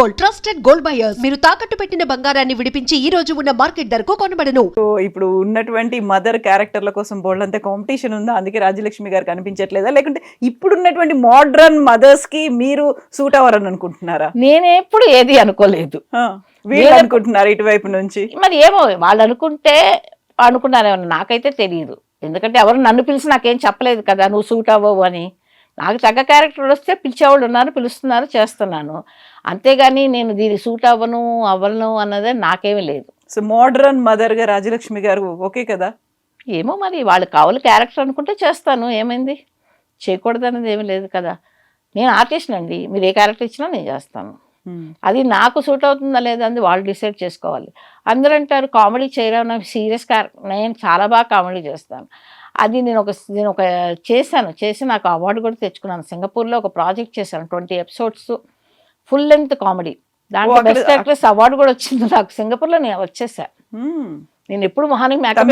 Gold trusted gold buyers. మీరు తాకట్టు పెట్టిన బంగారాన్ని విడిపించి ఈ రోజు ఉన్న మార్కెట్ ధరకు కొనబడను. సో ఇప్పుడు ఉన్నటువంటి మదర్ క్యారెక్టర్ల కోసం బోల్డ్ కాంపిటీషన్ ఉందా? అందుకే రాజ్యలక్ష్మి గారు కనిపించట్లేదా? లేకుంటే ఇప్పుడు ఉన్నటువంటి మోడ్రన్ మదర్స్కి మీరు సూట్ అవ్వరని అనుకుంటున్నారా? నేను ఎప్పుడు ఏది అనుకోలేదు. వీళ్ళు అనుకుంటున్నారు ఇటువైపు నుంచి. మరి ఏమో వాళ్ళు అనుకుంటే అనుకున్నారేమో నాకైతే తెలియదు ఎందుకంటే ఎవరు నన్ను పిలిచి నాకేం చెప్పలేదు కదా నువ్వు సూట్ అవ్వవు అని. నాకు తగ్గ క్యారెక్టర్ వస్తే పిలిచేవాళ్ళు ఉన్నారు పిలుస్తున్నారు చేస్తున్నాను. అంతేగాని నేను దీన్ని సూట్ అవ్వను అవ్వను అన్నదే నాకేమీ లేదు. సో మోడ్రన్ మదర్గా రాజ్యలక్ష్మి గారు ఓకే కదా? ఏమో మరి వాళ్ళు కావాలి క్యారెక్టర్ అనుకుంటే చేస్తాను. ఏమైంది? చేయకూడదు అనేది ఏమీ లేదు కదా. నేను ఆర్టిస్ట్ అండి. మీరు ఏ క్యారెక్టర్ ఇచ్చినా నేను చేస్తాను. ఉమ్, అది నాకు సూట్ అవుతుందా లేదా అని వాళ్ళు డిసైడ్ చేసుకోవాలి. అందరూ అంటారు కామెడీ చేయడం నాకు సీరియస్ క్యారెక్టర్ నేను చాలా బాగా కామెడీ చేస్తాను. అది నేను ఒక నేను ఒక చేశాను. చేసి నాకు అవార్డు కూడా తెచ్చుకున్నాను. సింగపూర్లో ఒక ప్రాజెక్ట్ చేశాను. Twenty episodes full length comedy. దాంట్లో బెస్ట్ యాక్ట్రెస్ అవార్డు కూడా వచ్చింది నాకు. సింగపూర్లో నేను వచ్చేసా. నేను ఎప్పుడు మొహానికి మేకప్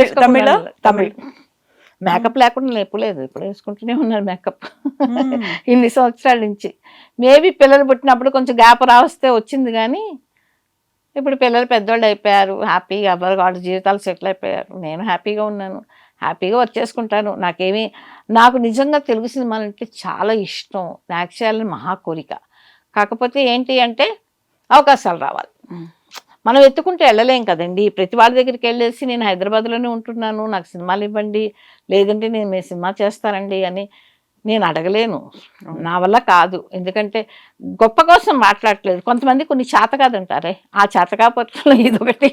తమిళ్- మేకప్ లేకుండా నేను ఎప్పుడు లేదు. ఇప్పుడు వేసుకుంటూనే ఉన్నాను మేకప్. ఇన్ని సంవత్సరాల నుంచి. మేబీ పిల్లలు పుట్టినప్పుడు కొంచెం గ్యాప్ రావస్తే వచ్చింది కానీ ఇప్పుడు పిల్లలు పెద్దవాళ్ళు అయిపోయారు. హ్యాపీగా ఎవరు వాళ్ళ జీవితాలు సెటిల్ అయిపోయారు. నేను హ్యాపీగా ఉన్నాను. హ్యాపీగా వర్క్ చేసుకుంటాను. నాకేమీ నాకు నిజంగా తెలుగు సినిమాలు అంటే చాలా ఇష్టం. యాక్ట్ చేయాలని మహా కోరిక. కాకపోతే ఏంటి అంటే అవకాశాలు రావాలి. మనం ఎత్తుకుంటే వెళ్ళలేం కదండి. ప్రతి వాళ్ళ దగ్గరికి వెళ్ళేసి నేను హైదరాబాద్లోనే ఉంటున్నాను. నాకు సినిమాలు ఇవ్వండి. లేదంటే నేను మీ సినిమా చేస్తానండి అని నేను అడగలేను. నా వల్ల కాదు. ఎందుకంటే గొప్ప కోసం మాట్లాడట్లేదు. కొంతమంది కొన్ని చేత కాదంటారే. ఆ చేత కాకపోతే ఇదొకటి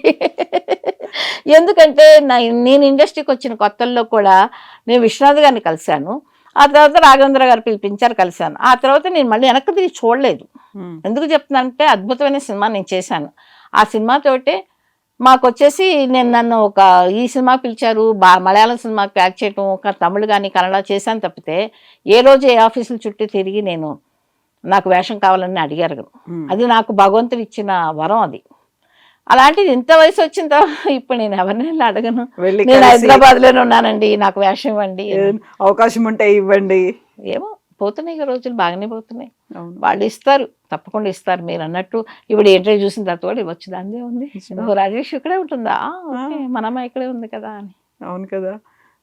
ఎందుకంటే నా నేను ఇండస్ట్రీకి వచ్చిన కొత్తల్లో కూడా నేను విశ్వనాథ్ గారిని కలిశాను. ఆ తర్వాత రాఘవేంద్ర గారు పిలిపించారు కలిశాను. ఆ తర్వాత నేను మళ్ళీ వెనక్కి తిరిగి చూడలేదు. ఎందుకు చెప్తున్నానంటే అద్భుతమైన సినిమా నేను చేశాను. ఆ సినిమాతోటే మాకు వచ్చేసి నేను నన్ను ఒక ఈ సినిమా పిలిచారు బా మలయాళం సినిమాకి యాక్ట్ చేయటం ఒక తమిళ్ కానీ కన్నడ చేశాను తప్పితే ఏ రోజు ఏ ఆఫీసుల చుట్టూ తిరిగి నేను నాకు వేషం కావాలని అడిగారు. అది నాకు భగవంతుడు ఇచ్చిన వరం అది. అలాంటిది ఇంత వయసు వచ్చిన తర్వాత ఇప్పుడు నేను ఎవరిని అడగను. వెళ్ళి నేను కలిసి హైదరాబాద్లోనే ఉన్నానండి నాకు వేషం ఇవ్వండి. అవకాశం ఉంటే ఇవ్వండి. ఏమో పోతున్నాయి ఇక రోజులు బాగానే పోతున్నాయి. వాళ్ళు ఇస్తారు తప్పకుండా ఇస్తారు మీరు అన్నట్టు ఇప్పుడు ఇంటర్వ్యూ చూసిన తర్వాత కూడా ఇవ్వచ్చు దాందే ఉంది. రాజేష్ ఇక్కడే ఉంటుందా? ఆ, ఓకే మన అమ్మాయి ఇక్కడే ఉంది కదా అని. అవును కదా.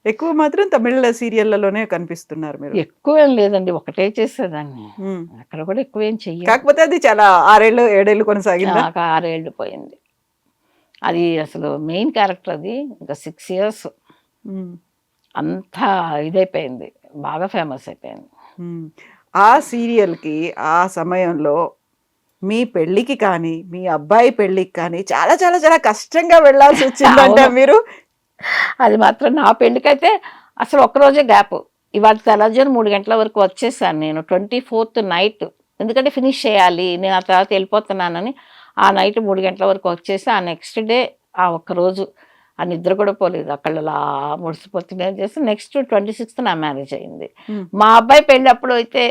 ఎక్కువ మాత్రం తమిళ సీరియళ్ళలోనే కనిపిస్తున్నారు మీరు. ఎక్కువ ఏం లేదండి ఒకటే చేసేదాన్ని. అక్కడ కూడా ఎక్కువ ఏం చెయ్యి. కాకపోతే అది చాలా ఆరేళ్ళు ఏడేళ్ళు కొనసాగిందా? నాకు ఆరేళ్ళు పోయింది. అది అసలు మెయిన్ క్యారెక్టర్ అది. ఇంకా సిక్స్ ఇయర్స్. అంతా ఇదైపోయింది. బాగా ఫేమస్ అయిపోయింది. ఆ సీరియల్కి ఆ సమయంలో మీ పెళ్ళికి కానీ మీ అబ్బాయి పెళ్ళికి కానీ చాలా చాలా చాలా కష్టంగా వెళ్ళాల్సి వచ్చిందంట. మీరు. అది మాత్రం నా పెళ్ళికైతే అసలు ఒక్కరోజే గ్యాప్. ఇవాళ తెల్లజాను మూడు గంటల వరకు వచ్చేసాను నేను. Twenty fourth night. ఎందుకంటే ఫినిష్ చేయాలి నేను ఆ తర్వాత వెళ్ళిపోతున్నానని ఆ నైట్ మూడు గంటల వరకు వచ్చేసి ఆ నెక్స్ట్ డే ఆ ఒక్క రోజు ఆ నిద్ర కూడా పోలేదు. అక్కడ అలా ముడిసిపోతుంది చేసి నెక్స్ట్ ట్వంటీ సిక్స్త్ నా మ్యారేజ్ అయింది. మా అబ్బాయి పెళ్ళి అప్పుడు అయితే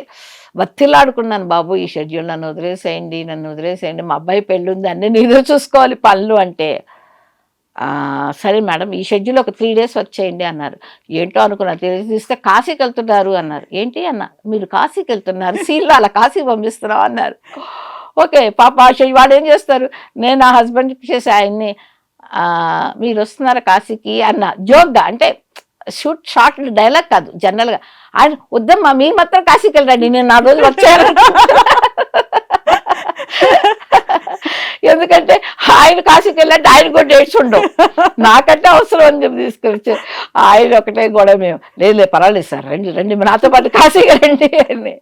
వత్తిలాడుకున్నాను బాబు ఈ షెడ్యూల్ నన్ను వదిలేసేయండి నన్ను వదిలేసేయండి మా అబ్బాయి పెళ్ళి ఉంది అన్నీ నేనే చూసుకోవాలి పనులు అంటే. "ఆ, సరే మేడం ఈ షెడ్యూల్ ఒక త్రీ డేస్ వచ్చేయండి అన్నారు. ఏంటో అనుకున్నా తెలిస్తే కాశీకి వెళ్తున్నారు అన్నారు. ఏంటి అన్న మీరు కాశీకి వెళ్తున్నారు సీన్లో అలా కాశీకి పంపిస్తున్నాం అన్నారు ఓకే పాప ఆ షెడ్యూల్ వాడు ఏం చేస్తారు? నేను నా హస్బెండ్ చేసి ఆయన్ని మీరు వస్తున్నారు కాశీకి అన్న జోక్గా అంటే షూట్ షార్ట్ డైలాగ్ కాదు జనరల్గా ఆయన వద్దమ్మా మీరు మాత్రం కాశీకి వెళ్ళండి నేను నా రోజులు వచ్చాను ఎందుకంటే ఆయన కాశీకి వెళ్ళంటే ఆయన కూడా డేట్స్ ఉండవు. నాకంటే అవసరం అని చెప్పి తీసుకొచ్చి ఆయన ఒకటే గొడవ మేము లేదు లేదు పర్వాలేదు సార్ రండి రండి నాతో పాటు కాశీకి రండి అని.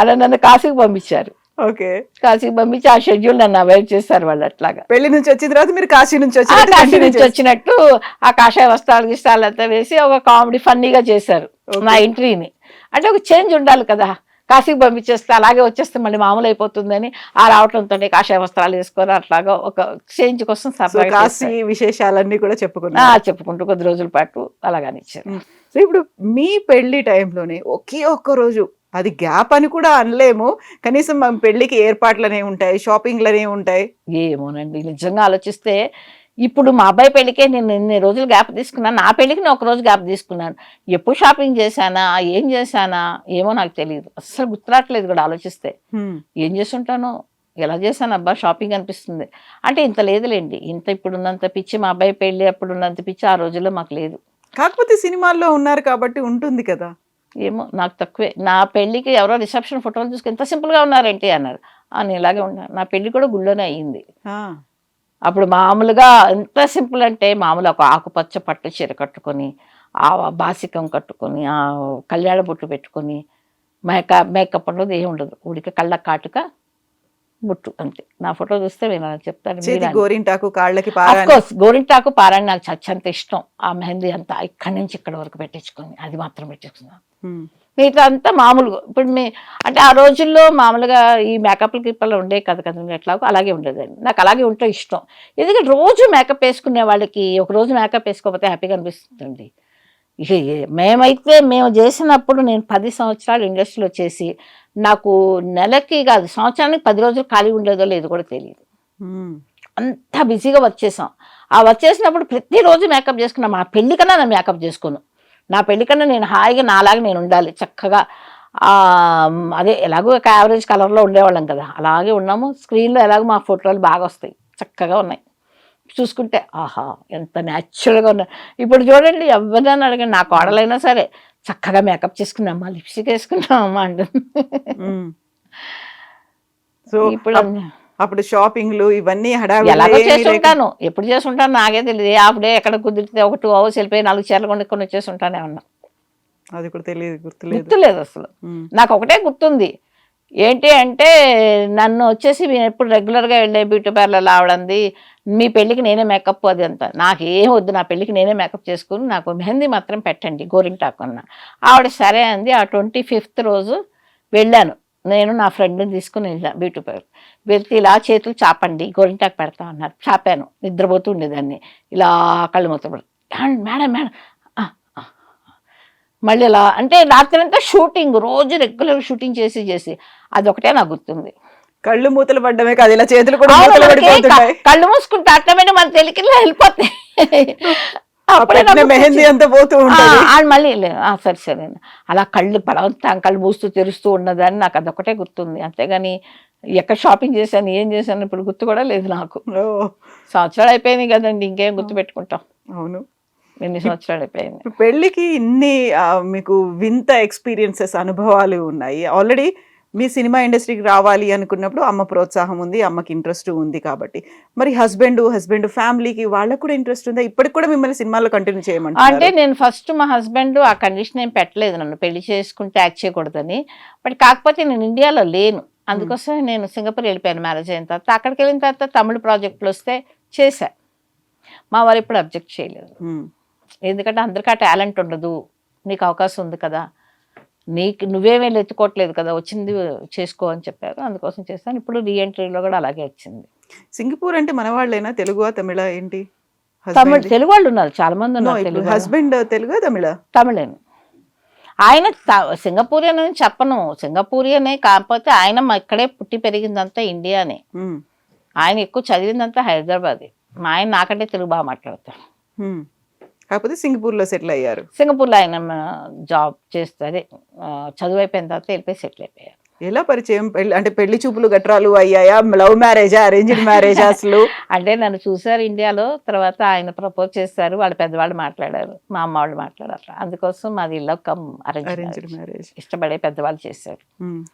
అలా నన్ను కాశీకి పంపించారు. ఓకే. కాశీకి పంపించి ఆ షెడ్యూల్ నన్ను అవాయిడ్ చేశారు వాళ్ళు అట్లాగా. పెళ్ళి నుంచి వచ్చిన తర్వాత మీరు కాశీ నుంచి వచ్చి కాశీ నుంచి వచ్చినట్టు ఆ కాషాయ వస్త్రాలు గిస్తాలు అంతా వేసి ఒక కామెడీ ఫన్నీగా చేశారు నా ఎంట్రీని. అంటే ఒక చేంజ్ ఉండాలి కదా. కాశీకి పంపించేస్తే అలాగే వచ్చేస్తే మళ్ళీ మామూలు అయిపోతుందని ఆ రావటంతో కాషాయ వస్త్రాలు వేసుకొని అట్లాగా ఒక చేంజ్ కోసం కాశీ. విశేషాలన్నీ కూడా ఆ, చెప్పుకున్నారు చెప్పుకుంటూ కొద్ది రోజుల పాటు అలాగానే ఇచ్చారు. సో ఇప్పుడు మీ పెళ్ళి టైంలోనే ఒకే ఒక్క రోజు అది గ్యాప్ అని కూడా అనలేము. కనీసం మన పెళ్ళికి ఏర్పాట్లనే ఉంటాయి షాపింగ్లనే ఉంటాయి. ఏమోనండి నిజంగా ఆలోచిస్తే ఇప్పుడు మా అబ్బాయి పెళ్ళికే నేను ఎన్ని రోజులు గ్యాప్ తీసుకున్నాను నా పెళ్ళికి నేను ఒక రోజు గ్యాప్ తీసుకున్నాను. ఎప్పుడు షాపింగ్ చేశానా ఏం చేశానా ఏమో నాకు తెలియదు. అస్సలు గుర్తురావట్లేదు కూడా ఆలోచిస్తే. ఏం చేస్తుంటానో ఎలా చేశాను అబ్బా షాపింగ్ అనిపిస్తుంది. అంటే ఇంత లేదులేండి ఇంత ఇప్పుడున్నంత పిచ్చి మా అబ్బాయి పెళ్ళి అప్పుడున్నంత పిచ్చి ఆ రోజుల్లో మాకు లేదు. కాకపోతే సినిమాల్లో ఉన్నారు కాబట్టి ఉంటుంది కదా. ఏమో నాకు తక్కువే. నా పెళ్ళికి ఎవరో రిసెప్షన్ ఫోటోలు చూసుకుని ఎంత సింపుల్గా ఉన్నారేంటి అన్నారు. నేను ఇలాగే ఉన్నాను. నా పెళ్ళి కూడా గుళ్ళోనే అయ్యింది అప్పుడు మామూలుగా ఎంత సింపుల్ అంటే మామూలు ఒక ఆకుపచ్చ పట్టు చీర కట్టుకొని ఆ బాసికం కట్టుకొని ఆ కళ్యాణ బొట్టు పెట్టుకొని మేకప్ మేకప్ ఉండదు ఏమి ఉండదు. ఉడిక కళ్ళ కాటుక బొట్టు అంతే. నా ఫోటో చూస్తే నేను చెప్తాను గోరింటాకు కాళ్ళకి కోర్స్ గోరింటాకు పారాయణ నాకు చచ్చంత ఇష్టం. ఆ మెహందీ అంతా ఇక్కడి నుంచి ఇక్కడ వరకు పెట్టించుకొని అది మాత్రం పెట్టించుకున్నాను. మిగతా అంతా మామూలుగా ఇప్పుడు మీ అంటే ఆ రోజుల్లో మామూలుగా ఈ మేకప్లు గిప్పలు ఉండే కదా కదా ఎట్లాగో అలాగే ఉండేదండి నాకు అలాగే ఉంటే ఇష్టం. ఎందుకంటే రోజు మేకప్ వేసుకునే వాళ్ళకి ఒక రోజు మేకప్ వేసుకోకపోతే హ్యాపీగా అనిపిస్తుందండి. మేమైతే మేము చేసినప్పుడు నేను పది సంవత్సరాలు ఇండస్ట్రీలో చేసి నాకు నెలకి కాదు సంవత్సరానికి పది రోజులు ఖాళీ ఉండేదో లేదో కూడా తెలియదు. అంత బిజీగా వచ్చేసాం ఆ వచ్చేసినప్పుడు ప్రతిరోజు మేకప్ చేసుకున్నాం. మా పెళ్ళి కన్నా నేను మేకప్ చేసుకోను. నా పెళ్ళి కన్నా నేను హాయిగా నాలాగా నేను ఉండాలి చక్కగా. అదే ఎలాగో ఒక యావరేజ్ కలర్లో ఉండేవాళ్ళం కదా. అలాగే ఉన్నాము. స్క్రీన్లో ఎలాగో మా ఫోటోలు బాగా వస్తాయి. చక్కగా ఉన్నాయి. చూసుకుంటే ఆహా ఎంత న్యాచురల్గా ఉన్నాయి. ఇప్పుడు చూడండి ఎవరైనా అడగండి. నా కోడలైనా సరే చక్కగా మేకప్ చేసుకున్నామ్మా లిప్స్టిక్ వేసుకున్నామమ్మా అంటుంది. సో ఇప్పుడు అప్పుడు షాపింగ్లు ఇవన్నీ హడావిడి ఎలాగో చేస్తుంటాను ఎప్పుడు చేస్తుంటాను నాకే తెలియదు ఏ హాఫ్ డే ఎక్కడ కుదిరితే ఒక టూ అవర్స్ వెళ్ళిపోయి నాలుగు చీరలు కొనుక్కొని వచ్చేస్తుంటానే ఉన్నా అది కూడా తెలియదు గుర్తులేదు. గుర్తులేదు అసలు. నాకు ఒకటే గుర్తుంది. ఏంటి అంటే నన్ను వచ్చేసి నేను ఎప్పుడు రెగ్యులర్గా వెళ్ళే బ్యూటీ పార్లర్ ఆవిడంది మీ పెళ్ళికి నేనే మేకప్ అది అంత. నాకు ఏం వద్దు నా పెళ్ళికి నేనే మేకప్ చేసుకుని నాకు మెహందీ మాత్రం పెట్టండి గోరింటాకు అన్న. ఆవిడ సరే అంది. ఆ ట్వంటీ ఫిఫ్త్ రోజు వెళ్ళాను. నేను నా ఫ్రెండ్ని తీసుకుని వెళ్ళాను బ్యూటీ పార్లర్. వెళ్తే ఇలా చేతులు చాపండి గోరింటాకు పెడతా అన్నారు. చాపాను నిద్రపోతూ ఉండేదాన్ని. ఇలా కళ్ళు మూత మేడం మేడం. మళ్ళీ ఇలా అంటే రాత్రి అంతా షూటింగ్ రోజు రెగ్యులర్ షూటింగ్ చేసి చేసి. అదొకటే నాకు గుర్తుంది. కళ్ళు మూతలు పడ్డమే కాదు ఇలా చేతులు కూడా కళ్ళు మూసుకుంటే ఆటోమేటిక్ మన తెలికిలో వెళ్ళిపోతాయి. మెహందీ. అంతా పోతూ ఆ, మళ్ళీ సరే సరే. అలా కళ్ళు బలవంతం కళ్ళు మూస్తూ తెరుస్తూ ఉన్నదని నాకు అదొకటే గుర్తుంది. అంతేగాని ఎక్కడ షాపింగ్ చేశాను ఏం చేశాను ఇప్పుడు గుర్తు కూడా లేదు నాకు. సంవత్సరాలు అయిపోయినాయి కదండి ఇంకేం గుర్తు పెట్టుకుంటాం. అవును. ఎన్ని సంవత్సరాలు అయిపోయింది పెళ్ళికి ఇన్ని మీకు వింత ఎక్స్పీరియన్సెస్ అనుభవాలు ఉన్నాయి. ఆల్రెడీ మీ సినిమా ఇండస్ట్రీకి రావాలి అనుకున్నప్పుడు అమ్మ ప్రోత్సాహం ఉంది అమ్మకి ఇంట్రెస్ట్ ఉంది కాబట్టి. మరి హస్బెండ్ హస్బెండ్ ఫ్యామిలీకి వాళ్ళకు కూడా ఇంట్రెస్ట్ ఉందా? ఇప్పటికి కూడా మిమ్మల్ని సినిమాలో కంటిన్యూ అంటే చేయమంటారు నేను ఫస్ట్ మా హస్బెండ్ ఆ కండిషన్ ఏం పెట్టలేదు నన్ను పెళ్ళి చేసుకుంటే యాక్ట్ చేయకూడదని. బట్ కాకపోతే నేను ఇండియాలో లేను. అందుకోసం నేను సింగపూర్ వెళ్ళిపోయాను మ్యారేజ్ అయిన తర్వాత. అక్కడికి వెళ్ళిన తర్వాత తమిళ ప్రాజెక్టులు వస్తే చేశా. మా వారు ఎప్పుడు అబ్జెక్ట్ చేయలేదు. ఎందుకంటే అందరికీ ఆ టాలెంట్ ఉండదు. నీకు అవకాశం ఉంది కదా. నీకు నువ్వేమీ ఎత్తుకోవట్లేదు కదా వచ్చింది చేసుకో అని చెప్పారు. అందుకోసం చేస్తాను ఇప్పుడు రీఎంట్రీలో కూడా అలాగే వచ్చింది. సింగపూర్ అంటే మన వాళ్ళేనా? తెలుగువా తమిళ ఏంటి? తమిళ తెలుగు వాళ్ళు ఉన్నారు చాలా మంది ఉన్నారు తెలుగు. హస్బెండ్ తెలుగు తమిళ? తమిళన్. ఆయన సింగపూరియన్ అని చెప్పను. సింగపూరియనే కాకపోతే ఆయన మా ఇక్కడే పుట్టి పెరిగిందంతా ఇండియానే. ఆయన ఎక్కువ చదివిందంతా హైదరాబాద్. మా ఆయన నాకంటే తెలుగు బాగా మాట్లాడతారు. కాకపోతే సింగపూర్లో సెటిల్ అయ్యారు. సింగపూర్లో ఆయన జాబ్ చేస్తే అదే చదువు అయిపోయిన తర్వాత వెళ్ళిపోయి సెటిల్ అయిపోయారు. ఎలా పరిచయం? పెళ్ళి అంటే పెళ్ళి చూపులు గట్రాలు అయ్యాయా? లవ్ మ్యారేజా? అరేంజ్డ్ మ్యారేజా అసలు? అంటే నన్ను చూశారు ఇండియాలో తర్వాత ఆయన ప్రపోజ్ చేశారు వాళ్ళ పెద్దవాళ్ళు మాట్లాడారు మా అమ్మ వాళ్ళు మాట్లాడారు. అందుకోసం మాది ఇల్లు కమ్ అరేంజ్డ్ అరేంజ్ మ్యారేజ్ ఇష్టపడే పెద్దవాళ్ళు చేశారు.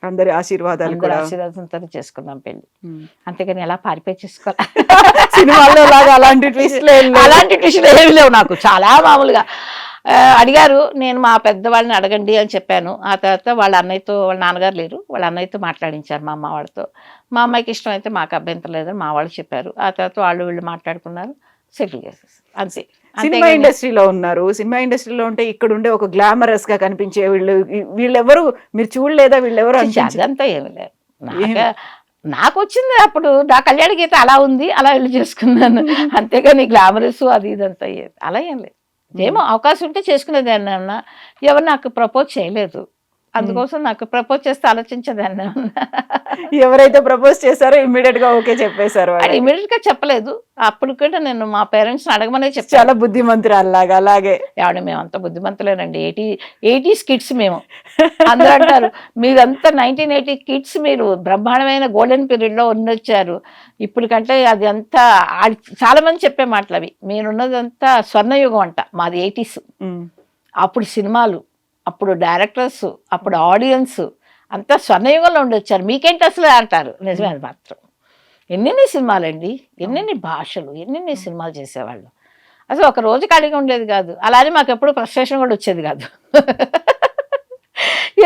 అందరి ఆశీర్వాదాలు కూడా. ఆశీర్వాదంతో చేసుకున్నాం పెళ్ళి. ఉమ్. అంతేగాని ఎలా పారిపోయి చేసుకోవాలి? సినిమాల్లో అలాంటి ట్విస్ట్ అలాంటి ఏమి లేవు నాకు. చాలా మామూలుగా. అడిగారు నేను మా పెద్దవాళ్ళని అడగండి అని చెప్పాను. ఆ తర్వాత వాళ్ళ అన్నయ్యతో వాళ్ళ నాన్నగారు లేరు. వాళ్ళ అన్నయ్యతో మాట్లాడించారు మా అమ్మ వాళ్ళతో. మా అమ్మాయికి ఇష్టం అయితే మాకు అభ్యంతరం లేదని మా వాళ్ళు చెప్పారు. ఆ తర్వాత వాళ్ళు వీళ్ళు మాట్లాడుకున్నారు సెటిల్ చేసేసి అంతే. సినిమా ఇండస్ట్రీలో ఉన్నారు. సినిమా ఇండస్ట్రీలో ఉంటే ఇక్కడ ఉండే ఒక గ్లామరస్గా కనిపించే వీళ్ళు. వీళ్ళెవరు? మీరు చూడలేదా? వీళ్ళెవరు అదంతా ఏమి లేదు. నాకు నాకు వచ్చింది అప్పుడు. నా కళ్యాణ గీత అలా ఉంది అలా వెళ్ళి చేసుకున్నాను. అంతేగాని గ్లామరస్ అది ఇదంతా అలా ఏం లేదు. ఏమో అవకాశం ఉంటే చేసుకునేదాన్ని అన్న ఎవరు నాకు ప్రపోజ్ చేయలేదు. అందుకోసం నాకు ప్రపోజ్ చేస్తే ఆలోచించదాన్ని ఎవరైతే ప్రపోజ్ చేశారో ఇమ్మీడియట్గా ఓకే చెప్పేశారు. ఇమీడియట్గా చెప్పలేదు. అప్పుడు కూడా నేను మా పేరెంట్స్ అడగమనే చెప్పాను. చాలా బుద్ధిమంతురాల్లాగా అలాగే. ఏమంటే మేము అంత బుద్ధిమంతులేనండి. ఎయిటీ ఎయిటీస్ కిడ్స్ మేము. అందరూ అంటారు మీరంతా నైన్టీన్ ఎయిటీ కిడ్స్ మీరు బ్రహ్మాండమైన గోల్డెన్ పీరియడ్లో ఉండొచ్చారు ఇప్పుడు కంటే అది అంతా చాలా మంది చెప్పే మాటలు అవి. మీరున్నదంతా స్వర్ణయుగం అంట. మాది ఎయిటీస్. అప్పుడు సినిమాలు. అప్పుడు డైరెక్టర్స్ అప్పుడు ఆడియన్స్ అంతా స్వర్ణయుగంలో ఉండొచ్చారు మీకేంటి అసలు అంటారు? నిజమే అది మాత్రం. ఎన్నెన్ని సినిమాలండి? ఎన్నెన్ని భాషలు? ఎన్నెన్ని సినిమాలు చేసేవాళ్ళు? అసలు ఒక రోజు ఖాళీగా ఉండేది కాదు. అలానే మాకు ఎప్పుడు ఫ్రస్ట్రేషన్ కూడా వచ్చేది కాదు.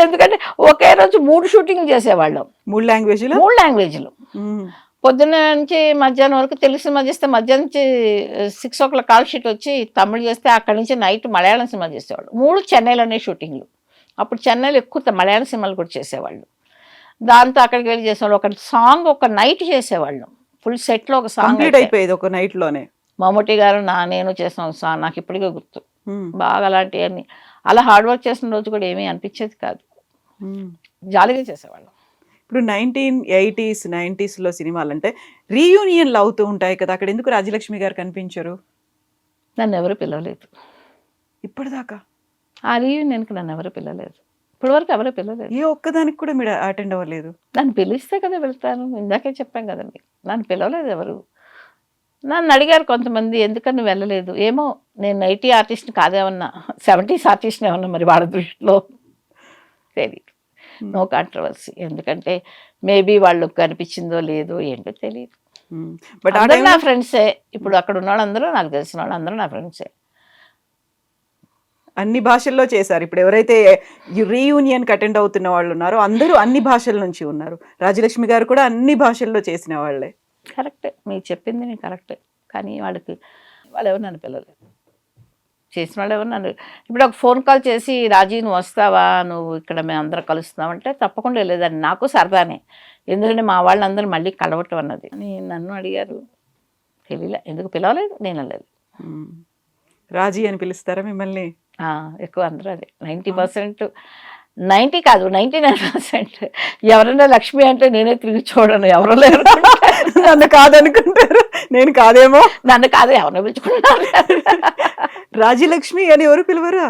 ఎందుకంటే ఒకే రోజు మూడు షూటింగ్ చేసేవాళ్ళం. మూడు లాంగ్వేజ్లో మూడు లాంగ్వేజ్లు. పొద్దున్న నుంచి మధ్యాహ్నం వరకు తెలుగు సినిమా చేస్తే మధ్యాహ్నం నుంచి six o'clock call sheet వచ్చి తమిళ్ చేస్తే అక్కడి నుంచి నైట్ మలయాళం సినిమా చేసేవాళ్ళు. మూడు చెన్నైలోనే షూటింగ్లు అప్పుడు చెన్నైలో ఎక్కువ మలయాళం సినిమాలు కూడా చేసేవాళ్ళు. దాంతో అక్కడికి వెళ్ళి చేసేవాళ్ళు. ఒక సాంగ్ ఒక నైట్ చేసేవాళ్ళు. ఫుల్ సెట్లో ఒక సాంగ్ అయిపోయేది ఒక నైట్లోనే. మమ్మూటి గారు నా నేను చేసిన సాంగ్ నాకు ఇప్పటికే గుర్తు. బాగా అలాంటివన్నీ. అలా హార్డ్ వర్క్ చేసిన రోజు కూడా ఏమీ అనిపించేది కాదు. జాలీగా చేసేవాళ్ళం. ఇప్పుడు నైన్టీన్ ఎయిటీస్ నైన్టీస్లో సినిమాలు అంటే రీయూనియన్లు అవుతూ ఉంటాయి కదా అక్కడ ఎందుకు రాజలక్ష్మి గారు కనిపించరు? నన్ను ఎవరు పిలవలేదు. ఇప్పటిదాకా? ఆ రీయూనియన్కి నన్ను ఎవరు పిలవలేదు. ఇప్పటి వరకు ఎవరు పిలవలేదు. ఏ ఒక్కదానికి కూడా మీరు అటెండ్ అవ్వలేదు? నన్ను పిలిస్తే కదా వెళ్తాను ఇందాకే చెప్పాం కదా మీకు. నన్ను పిలవలేదు ఎవరు? నన్ను అడిగారు కొంతమంది ఎందుకని వెళ్ళలేదు? ఏమో నేను నైటీ ఆర్టిస్ట్ కాదేమన్నా సెవెంటీస్ ఆర్టిస్ట్ ఏమన్నా మరి వాళ్ళ దృష్టిలో? తెలియదు నో కాంట్రవర్సీ ఎందుకంటే మేబీ వాళ్ళు కనిపించిందో లేదో ఏంటో తెలియదు బట్ ఆ అందరూ నా ఫ్రెండ్సే ఇప్పుడు అక్కడ ఉన్న వాళ్ళందరూ నాకు తెలిసిన వాళ్ళు అందరూ నా ఫ్రెండ్సే అన్ని భాషల్లో చేశారు. ఇప్పుడు ఎవరైతే రీయూనియన్ అటెండ్ అవుతున్న వాళ్ళు ఉన్నారో అందరూ అన్ని భాషల నుంచి ఉన్నారు. రాజలక్ష్మి గారు కూడా అన్ని భాషల్లో చేసిన వాళ్ళే. కరెక్టే మీరు చెప్పింది నేను కరెక్టే కానీ వాళ్ళకి వాళ్ళు ఎవరు నన్ను పిలవలేదు. చేసిన వాళ్ళు ఎవరు నన్ను ఇప్పుడు ఒక ఫోన్ కాల్ చేసి రాజీ నువ్వు వస్తావా? నువ్వు ఇక్కడ మేము అందరం కలుస్తున్నాం అంటే తప్పకుండా వెళ్ళేదాన్ని. నాకు సరదానే. ఎందుకంటే మా వాళ్ళందరూ మళ్ళీ కలవటం అన్నది. అని నన్ను అడిగారు. తెలియలే ఎందుకు పిలవలేదు? నేను వెళ్ళలేదు. రాజీ అని పిలుస్తారా మిమ్మల్ని? ఎక్కువ అందరూ అదే. Ninety percent. నైంటీ కాదు నైంటీ నైన్ పర్సెంట్. ఎవరైనా లక్ష్మి అంటే నేనే తిరిగి చూడను. ఎవరు లేరు. నన్ను కాదనుకుంటారు. నేను కాదేమో? నన్ను కాదు ఎవరిని పిలుచుకున్నారు రాజలక్ష్మి అని ఎవరు పిలవరా?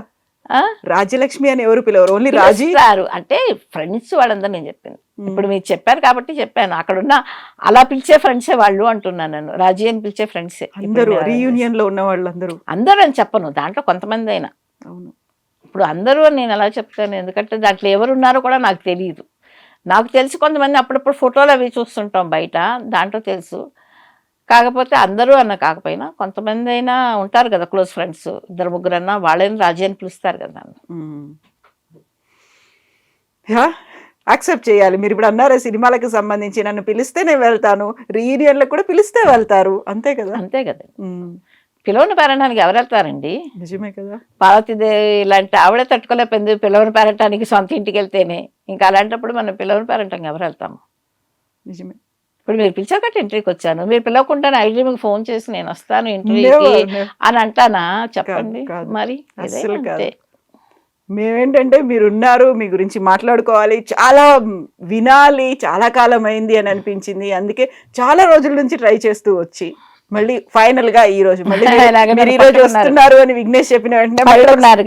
ఆ? రాజలక్ష్మి అని ఎవరు పిలవరు? ఓన్లీ రాజీ? పిలుస్తారు అంటే ఫ్రెండ్స్ వాళ్ళందరూ నేను చెప్పింది. ఇప్పుడు మీరు చెప్పారు కాబట్టి చెప్పాను. అక్కడున్న అలా పిలిచే ఫ్రెండ్సే వాళ్ళు అంటున్నాను నేను. రాజీ అని పిలిచే ఫ్రెండ్సే అందరూ రీయూనియన్లో ఉన్న వాళ్ళందరూ. అందరూ అని చెప్పను. దాంట్లో కొంతమంది అయినా. అవును. ఇప్పుడు అందరూ నేను ఎలా చెప్తాను. ఎందుకంటే దాంట్లో ఎవరు ఉన్నారో కూడా నాకు తెలియదు నాకు తెలిసి కొంతమంది అప్పుడప్పుడు ఫోటోలు అవి చూస్తుంటాం బయట. దాంట్లో తెలుసు. కాకపోతే అందరూ అన్న కాకపోయినా కొంతమంది అయినా ఉంటారు కదా క్లోజ్ ఫ్రెండ్స్. ఇద్దరు ముగ్గురు అన్నా వాళ్ళని రాజీ అని పిలుస్తారు కదా యాక్సెప్ట్ చేయాలి. మీరు ఇప్పుడు అన్నారే సినిమాలకు సంబంధించి నన్ను పిలిస్తే నేను వెళ్తాను. రీయూనియన్లకు కూడా పిలిస్తే వెళ్తారు. అంతే కదా? అంతే కదా. పిలవని పేరంటానికి ఎవరు వెళ్తారండి? నిజమే కదా. పార్వతీదేవి ఇలాంటి ఆవిడే తట్టుకోలేకపోయింది పిలవని పేరంటానికి సొంత ఇంటికి వెళ్తేనే. ఇంకా అలాంటప్పుడు మనం పిలవని పేరంటానికి ఎవరు వెళ్తాము? నిజమే. ఇప్పుడు మీరు పిలిచాకట్టు ఇంటర్వ్యూకి వచ్చాను మీరు పిలవకుండా ఐడి మీకు ఫోన్ చేసి నేను వస్తాను ఇంటర్వ్యూకి. అని అంటానా చెప్పండి. మరి కాదు. మేమేంటంటే మీరు ఉన్నారు మీ గురించి మాట్లాడుకోవాలి చాలా వినాలి చాలా కాలం అయింది అని అనిపించింది అందుకే చాలా రోజుల నుంచి ట్రై చేస్తూ వచ్చి మళ్ళీ ఫైనల్గా ఈ రోజు మళ్ళీ ఈ రోజు. వస్తున్నారు అని విఘ్నేష్ చెప్పిన వెంటనే మళ్ళీ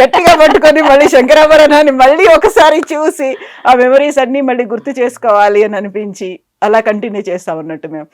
గట్టిగా పట్టుకొని మళ్ళీ శంకరాభరణాన్ని మళ్ళీ ఒకసారి చూసి ఆ మెమరీస్ అన్ని మళ్ళీ గుర్తు చేసుకోవాలి అని అనిపించి అలా కంటిన్యూ చేస్తాం అన్నట్టు మేము.